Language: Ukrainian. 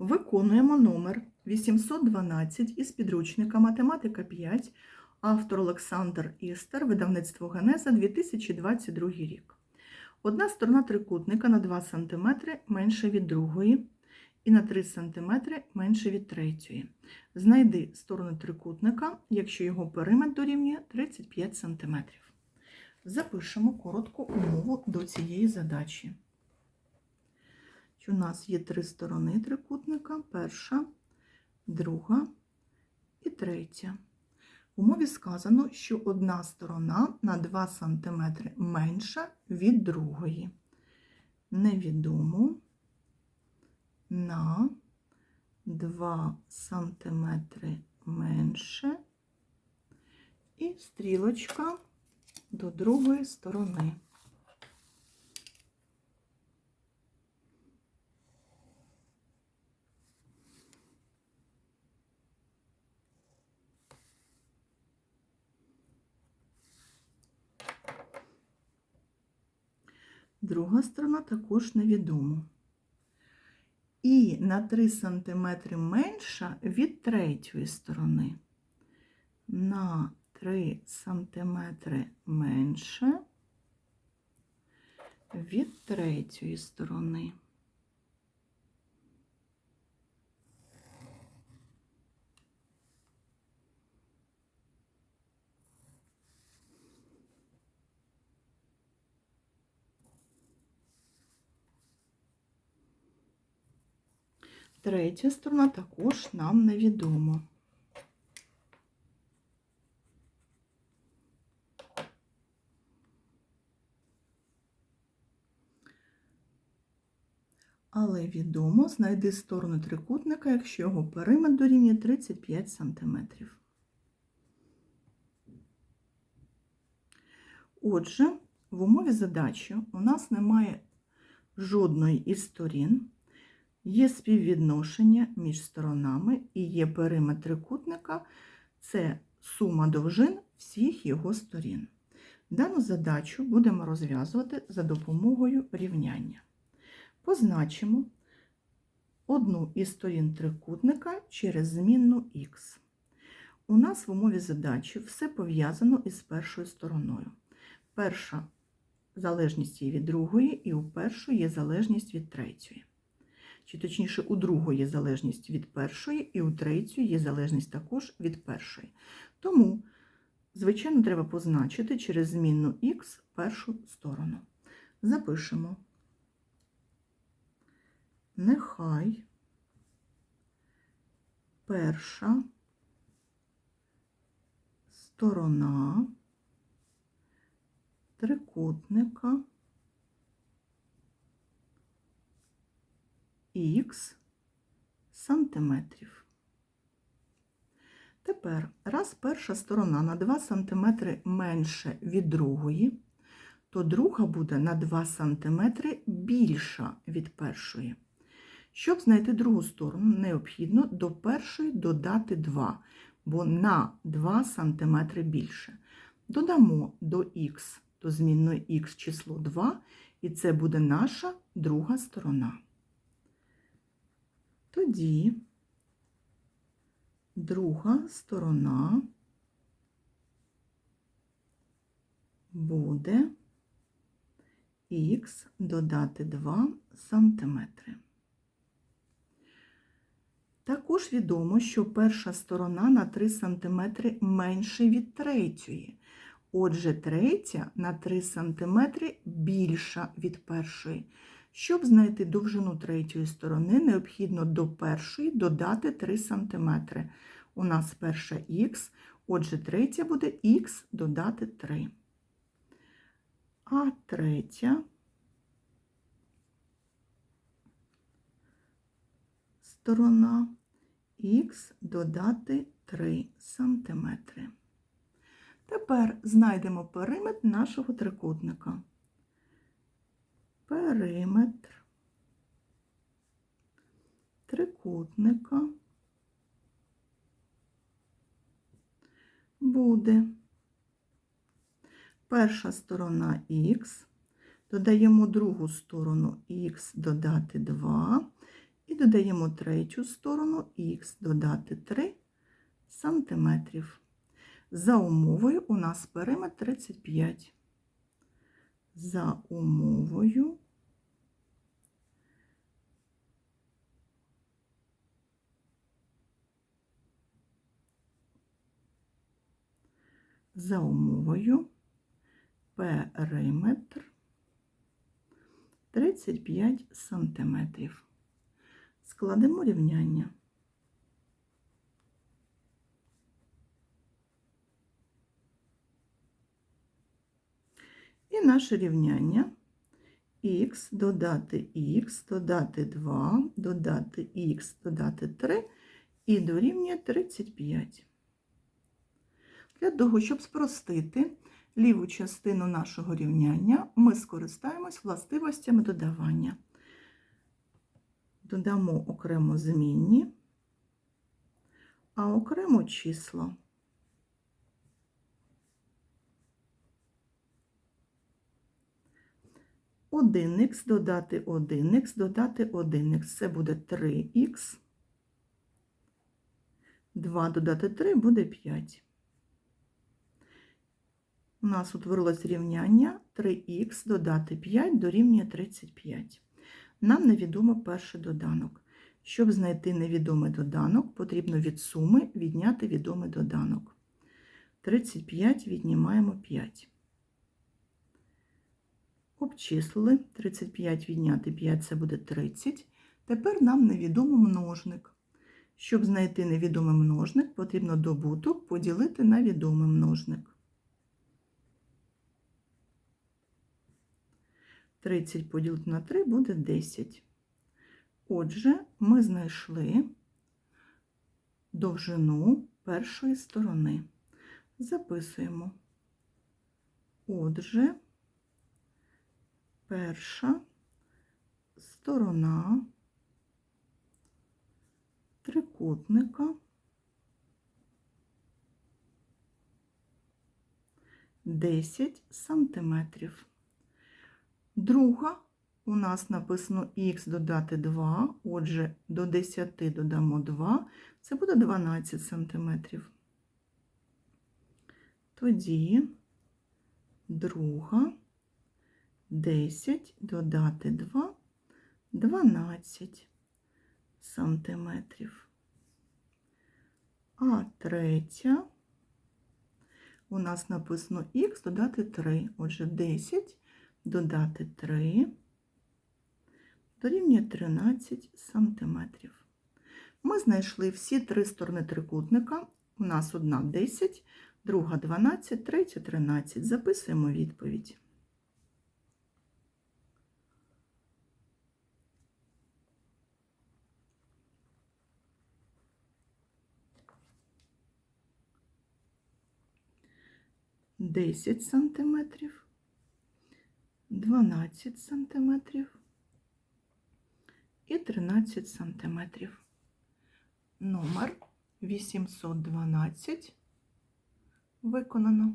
Виконуємо номер 812 із підручника Математика 5, автор Олександр Істер, видавництво Генеза 2022 рік. Одна сторона трикутника на 2 см менша від другої і на 3 см менше від третьої. Знайди сторону трикутника, якщо його периметр дорівнює 35 см. Запишемо коротку умову до цієї задачі. У нас є три сторони трикутника: перша, друга і третя. В умові сказано, що одна сторона на 2 см менша від другої. Невідомо на 2 см менше і стрілочка до другої сторони. Друга сторона також невідомо. І на 3 см менша від третьої сторони. На 3 см менше від третьої сторони. Третя сторона також нам невідомо. Але відомо знайди сторону трикутника, якщо його периметр дорівнює 35 см. Отже, в умові задачі у нас немає жодної із сторін, є співвідношення між сторонами і є периметр трикутника це сума довжин всіх його сторін. Дану задачу будемо розв'язувати за допомогою рівняння. Позначимо одну із сторін трикутника через змінну х. У нас в умові задачі все пов'язано із першою стороною. Перша залежність є від другої, і у першої є залежність від третьої. Чи точніше, у другої є залежність від першої, і у третьої є залежність також від першої. Тому, звичайно, треба позначити через змінну х першу сторону. Запишемо. Нехай перша сторона трикутника х сантиметрів. Тепер, раз перша сторона на 2 см менше від другої, то друга буде на 2 см більша від першої. Щоб знайти другу сторону, необхідно до першої додати 2, бо на 2 см більше. Додамо до х, до змінної х число 2, і це буде наша друга сторона. Тоді друга сторона буде х додати 2 сантиметри. Також відомо, що перша сторона на 3 см менше від третьої. Отже, третя на 3 см більша від першої. Щоб знайти довжину третьої сторони, необхідно до першої додати 3 см. У нас перша х, отже, третя буде х додати 3. А третя сторона х додати 3 см. Тепер знайдемо периметр нашого трикутника. Периметр трикутника буде перша сторона х, додаємо другу сторону х додати 2, І додаємо третю сторону х додати 3 сантиметрів. За умовою у нас периметр 35. За умовою за умовою периметр 35 сантиметрів. Складемо рівняння. І наше рівняння х додати х, додати 2, додати х, додати 3 і дорівнює 35. Для того, щоб спростити ліву частину нашого рівняння, ми скористаємось властивостями додавання. Додамо окремо змінні, а окремо число. Один х додати 1х, додати 1х. Це буде 3х. 2 додати 3 буде 5. У нас утворилось рівняння 3х додати 5 дорівнює 35. Нам невідомо перший доданок. Щоб знайти невідомий доданок, потрібно від суми відняти відомий доданок. 35 віднімаємо 5. Обчислили 35 відняти 5 це буде 30. Тепер нам невідомо множник. Щоб знайти невідомий множник, потрібно добуток поділити на відомий множник. 30 поділити на 3 буде 10. Отже, ми знайшли довжину першої сторони. Записуємо. Отже, перша сторона трикутника 10 сантиметрів. Друга. У нас написано х додати 2, отже, до 10 додамо 2, це буде 12 сантиметрів. Тоді друга. 10 додати 2 12 сантиметрів. А третя. У нас написано х додати 3, отже, 10 додати 3 дорівнює 13 сантиметрів. Ми знайшли всі три сторони трикутника. У нас одна 10, друга 12, третя 13. Записуємо відповідь. Десять сантиметрів, дванадцять сантиметрів і тринадцять сантиметрів. Номер 812 виконано.